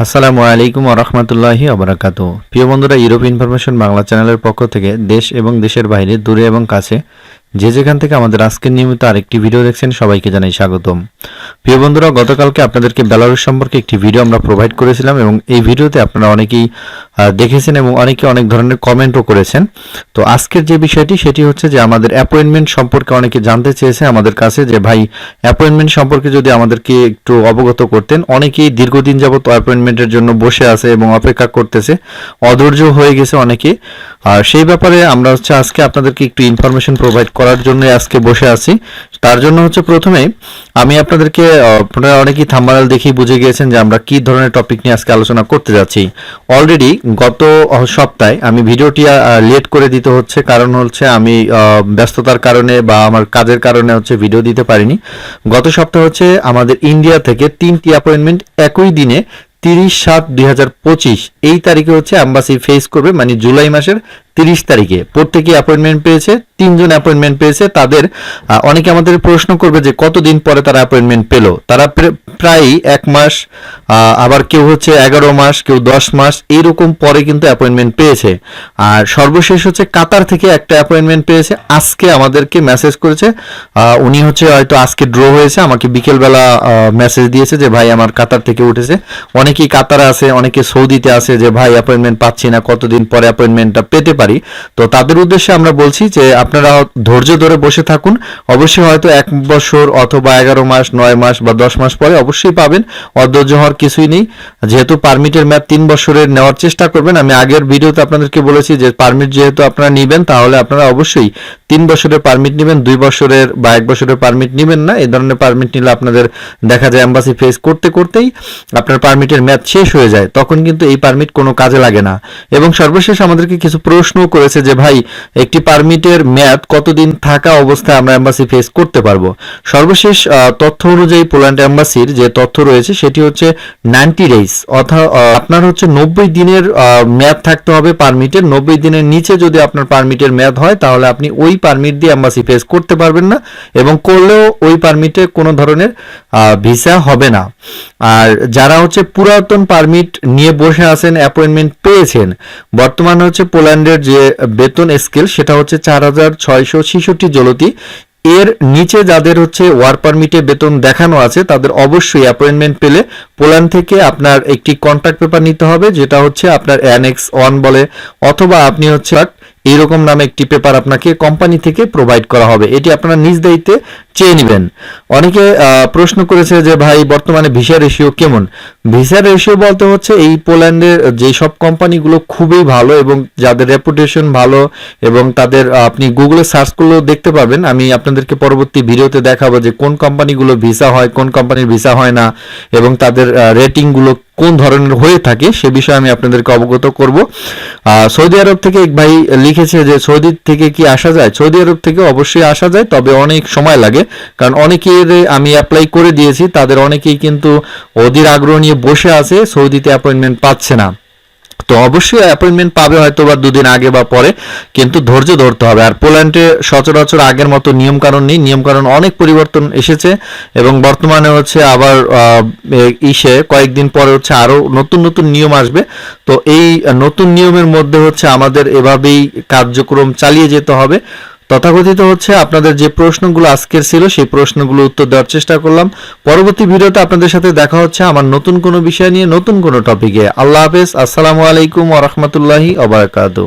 আসসালামু আলাইকুম রহমতুল্লাহি আবরাকাত প্রিয় বন্ধুরা ইউরোপ ইনফরমেশন বাংলা চ্যানেলের পক্ষ থেকে দেশ এবং দেশের বাইরে, দূরে এবং কাছে যে যেখান থেকে আমাদের আজকের নিয়মিত আরেকটি ভিডিও দেখছেন, সবাইকে জানাই স্বাগতম। প্রিয় বন্ধুরা, গতকালকে আপনাদেরকে বেলারুস সম্পর্কে একটি ভিডিও আমরা প্রোভাইড করেছিলাম এবং এই ভিডিওতে আপনারা অনেকেই দেখেছেন এবং অনেকে অনেক ধরনের কমেন্টও করেছেন। তো আজকের যে বিষয়টি, সেটি হচ্ছে যে আমাদের অ্যাপয়েন্টমেন্ট সম্পর্কে অনেকে জানতে চেয়েছে আমাদের কাছে যে, ভাই অ্যাপয়েন্টমেন্ট সম্পর্কে যদি আমাদেরকে একটু অবগত করতেন। অনেকেই দীর্ঘদিন যাবত অ্যাপয়েন্টমেন্টের জন্য বসে আছে এবং অপেক্ষা করতেছে, অধৈর্য হয়ে গেছে অনেকে। আর সেই ব্যাপারে আমরা হচ্ছে আজকে আপনাদেরকে একটু ইনফরমেশন প্রোভাইড করার জন্য আজকে বসে আছি। তার জন্য হচ্ছে প্রথমে আমি আপনাদেরকে আপনারা অনেকেই থাম্বানাল দেখেই বুঝে গিয়েছেন যে আমরা কি ধরনের টপিক নিয়ে আজকে আলোচনা করতে যাচ্ছি। অলরেডি গত সপ্তাহে আমি ভিডিওটি লেট করে দিতে হচ্ছে, কারণ হচ্ছে আমি ব্যস্ততার কারণে বা আমার কাজের কারণে হচ্ছে ভিডিও দিতে পারিনি। গত সপ্তাহে হচ্ছে আমাদের ইন্ডিয়া থেকে তিনটি অ্যাপয়েন্টমেন্ট একই দিনে তিরিশ সাত দুই এই তারিখে হচ্ছে অ্যাম্বাসি ফেস করবে মানে জুলাই মাসের তিরিশ তারিখে। প্রত্যেকে অ্যাপয়েন্টমেন্ট পেয়েছে, তিনজন অ্যাপয়েন্টমেন্ট পেয়েছে। তাদের অনেকে আমাদের প্রশ্ন করবে যে কতদিন পরে তারা অ্যাপয়েন্টমেন্ট পেল? তারা প্র- প্রায় এক মাস আবার কেউ হচ্ছে এগারো মাস, কেউ দশ মাস এইরকম পরে কিন্তু অ্যাপয়েন্টমেন্ট পেয়েছে। আর সর্বশেষ হচ্ছে কাতার থেকে একটা অ্যাপয়েন্টমেন্ট পেয়েছে। আজকে আমাদেরকে মেসেজ করেছে। উনি হচ্ছে হয়তো আজকে ড্র হয়েছে। আমাকে বিকেলবেলা মেসেজ দিয়েছে যে, ভাই, আমার কাতার থেকে উঠেছে। অনেকেই কাতারে আছে, অনেকে সৌদিতে আছে যে, ভাই অ্যাপয়েন্টমেন্ট পাচ্ছি না, কতদিন পরে অ্যাপয়েন্টমেন্টটা পেতে পারি? তো তাদের উদ্দেশ্যে আমরা বলছি যে আপনারা ধৈর্য ধরে বসে থাকুন। অবশ্যই হয়তো এক বছর অথবা এগারো মাস, নয় মাস বা দশ মাস পরে অবশ্যই পাবেন। অধৈর্য হওয়ার কিছুই নেই। যেহেতু পারমিটের মেয়াদ তিন বছরের নেওয়ার চেষ্টা করবেন, আমি আগের ভিডিওতে আপনাদেরকে বলেছি যে পারমিট যেহেতু আপনারা নেবেন, তাহলে আপনারা অবশ্যই তিন বছরের পারমিট নেবেন, দুই বছরের বা এক বছরের পারমিট নেবেন না। এ ধরনের পারমিট নিলে আপনাদের দেখা যায় এম্বাসি ফেস করতে করতেই আপনার পারমিটের মেয়াদ শেষ হয়ে যায়। তখন কিন্তু এই পারমিট কোনো কাজে লাগে না। এবং সর্বশেষ আমাদেরকে কিছু প্রশ্নও করেছে যে, ভাই, একটি পারমিটের মেয়াদ কতদিন থাকা অবস্থায় আমরা এম্বাসি ফেস করতে পারব? সর্বশেষ তথ্য অনুযায়ী পোল্যান্ড এম্বাসির যে তথ্য রয়েছে, সেটি হচ্ছে নাইনটি ডেইস অর্থাৎ আপনার হচ্ছে নব্বই দিনের মেয়াদ থাকতে হবে পারমিটের নব্বই দিনের নিচে যদি আপনার পারমিটের মেয়াদ হয়, তাহলে আপনি ওই পারমিট দিয়ে এম্বাসি ফেস করতে পারবেন না এবং করলেও ওই পারমিটে কোনো ধরনের ভিসা হবে না। আর যারা হচ্ছে পুরাতন পারমিট নিয়ে বসে আছেন অ্যাপয়েন্টমেন্ট পেয়েছেন, বর্তমানে হচ্ছে পোল্যান্ডের যে বেতন স্কেল সেটা হচ্ছে চার হাজার ছয়শো ছেষট্টি জলতি এর নিচে যাদের হচ্ছে ওয়ার পারমিটে বেতন দেখানো আছে, তাদের অবশ্যই অ্যাপয়েন্টমেন্ট পেলে পোল্যান্ড থেকে আপনার একটি কন্ট্রাক্ট পেপার নিতে হবে, যেটা হচ্ছে আপনার অ্যানেক্স ওয়ান বলে, অথবা আপনি হচ্ছে এইরকম নামে একটি পেপার আপনাকে কোম্পানি থেকে প্রোভাইড করা হবে। এটি আপনারা নিজ দায়িত্বে চেয়ে নেবেন। অনেকে প্রশ্ন করেছে যে, ভাই, বর্তমানে ভিসা রেশিও কেমন? ভিসা রেশিও বলতে হচ্ছে এই পোল্যান্ডের যে সব কোম্পানিগুলো খুবই ভালো এবং যাদের রেপুটেশন ভালো এবং তাদের আপনি গুগলে সার্চ করলেও দেখতে পাবেন। আমি আপনাদেরকে পরবর্তী ভিডিওতে দেখাবো যে কোন কোম্পানিগুলো ভিসা হয়, কোন কোম্পানির ভিসা হয় না এবং তাদের রেটিংগুলো কোন ধরনের হয়ে থাকে সে বিষয়ে আমি আপনাদেরকে অবগত করব। সৌদি আরব থেকে এক ভাই লিখেছে যে সৌদি থেকে কি আসা যায়? সৌদি আরব থেকে অবশ্যই আসা যায়, তবে অনেক সময় লাগে। কারণ অনেকের আমি অ্যাপ্লাই করে দিয়েছি, তাদের অনেকেই কিন্তু অধীর আগ্রহ নিয়ে বসে আছে, সৌদিতে অ্যাপয়েন্টমেন্ট পাচ্ছে না। তো অবশ্যই অ্যাপয়েন্টমেন্ট পাবে হয়তো বা দুদিন আগে বা পরে, কিন্তু ধৈর্য ধরতে হবে। আর পোল্যান্ডে সচরাচর আগের মতো নিয়মকানুন নেই। নিয়মকানুন অনেক পরিবর্তন এসেছে এবং বর্তমানে হচ্ছে আবার ইসে কয়েকদিন পরে হচ্ছে আরও নতুন নতুন নিয়ম আসবে। তো এই নতুন নিয়মের মধ্যে হচ্ছে আমাদের এভাবেই কার্যক্রম চালিয়ে যেতে হবে। তথাকথিত হচ্ছে, আপনাদের যে প্রশ্নগুলো আজকের ছিল, সেই প্রশ্নগুলো উত্তর দেওয়ার চেষ্টা করলাম। পরবর্তী ভিডিওতে আপনাদের সাথে দেখা হচ্ছে আমার নতুন কোনো বিষয় নিয়ে, নতুন কোনো টপিকে আল্লাহ হাফেজ, আসসালামু আলাইকুম ওরহমতুল্লাহি ওবরাকাতু